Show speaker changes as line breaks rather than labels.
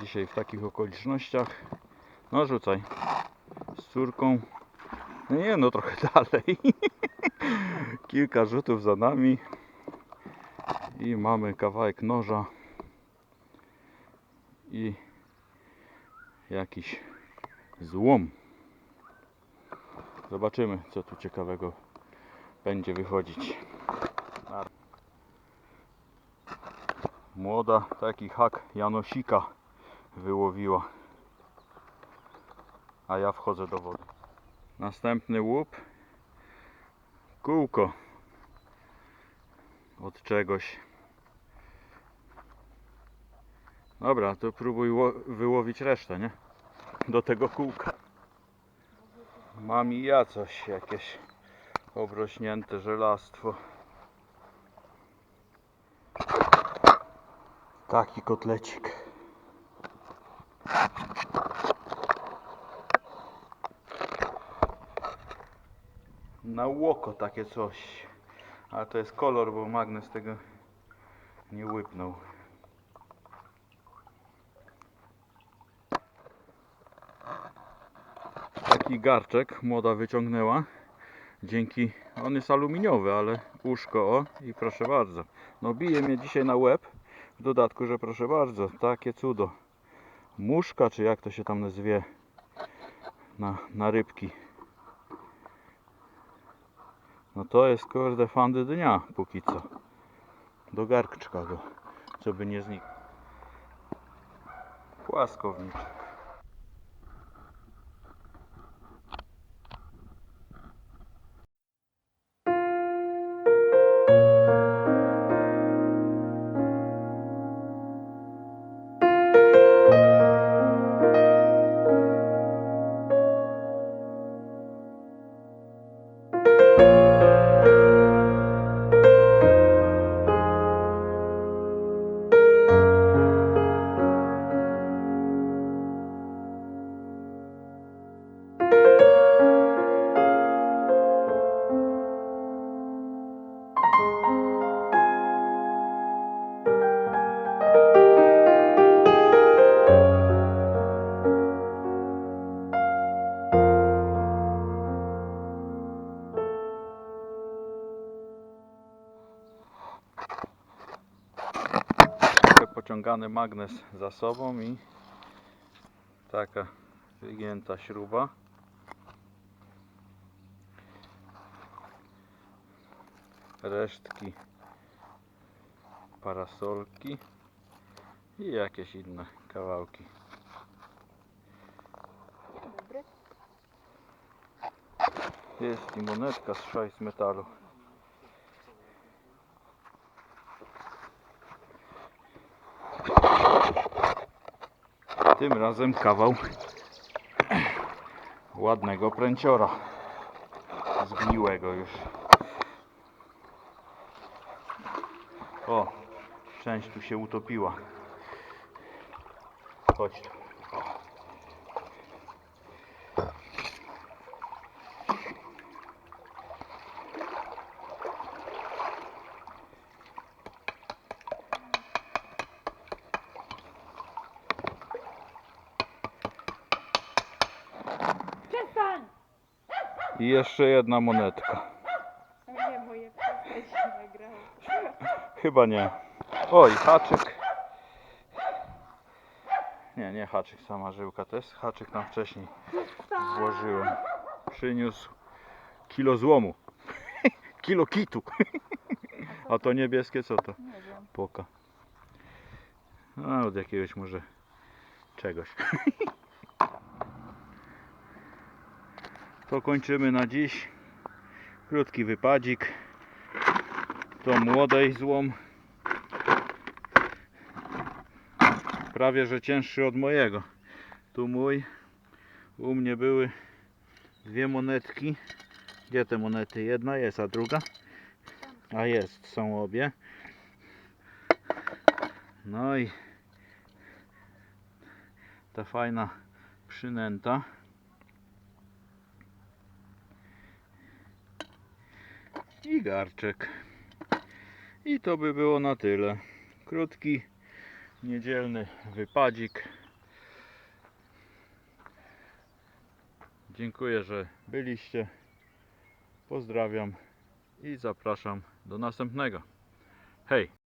Dzisiaj w takich okolicznościach. No rzucaj. Z córką. No nie no, trochę dalej. Kilka rzutów za nami. I mamy kawałek noża. I jakiś złom. Zobaczymy, co tu ciekawego będzie wychodzić. Młoda taki hak Janosika wyłowiła. A ja wchodzę do wody. Następny łup. Kółko. Od czegoś. Dobra, to próbuj ło- wyłowić resztę, nie? Do tego kółka. Mam i ja coś, jakieś obrośnięte żelastwo. Taki kotlecik. Na łoko takie coś. Ale to jest kolor, bo magnes tego nie łypnął. Taki garczek młoda wyciągnęła. Dzięki, on jest aluminiowy, ale uszko o i proszę bardzo. No bije mnie dzisiaj na łeb. W dodatku, że proszę bardzo, takie cudo. Muszka, czy jak to się tam nazwie, na, na rybki. No to jest kurde fandy dnia póki co. Do garczka go, co by nie znikł. Płaskownik. Pociągany magnes za sobą i taka wygięta śruba. Resztki parasolki i jakieś inne kawałki. Jest i monetka z szajs metalu. Tym razem kawał ładnego pręciora. Zgniłego już. O, część tu się utopiła. Chodź tu. I jeszcze jedna monetka.
Nie, moje się nagrało.
Chyba nie. Oj, haczyk. Nie, nie haczyk, sama żyłka. To jest haczyk tam wcześniej włożyłem. Przyniósł kilo złomu. kilo kitu. A to niebieskie co to? Poka. No, od jakiegoś może czegoś. To kończymy na dziś. Krótki wypadzik. To młodej złom. Prawie że cięższy od mojego. Tu mój. U mnie były dwie monetki. Gdzie te monety? Jedna jest, a druga? A jest, są obie. No i ta fajna przynęta. I garczek. I to by było na tyle. Krótki, niedzielny wypadzik. Dziękuję, że byliście. Pozdrawiam i zapraszam do następnego. Hej!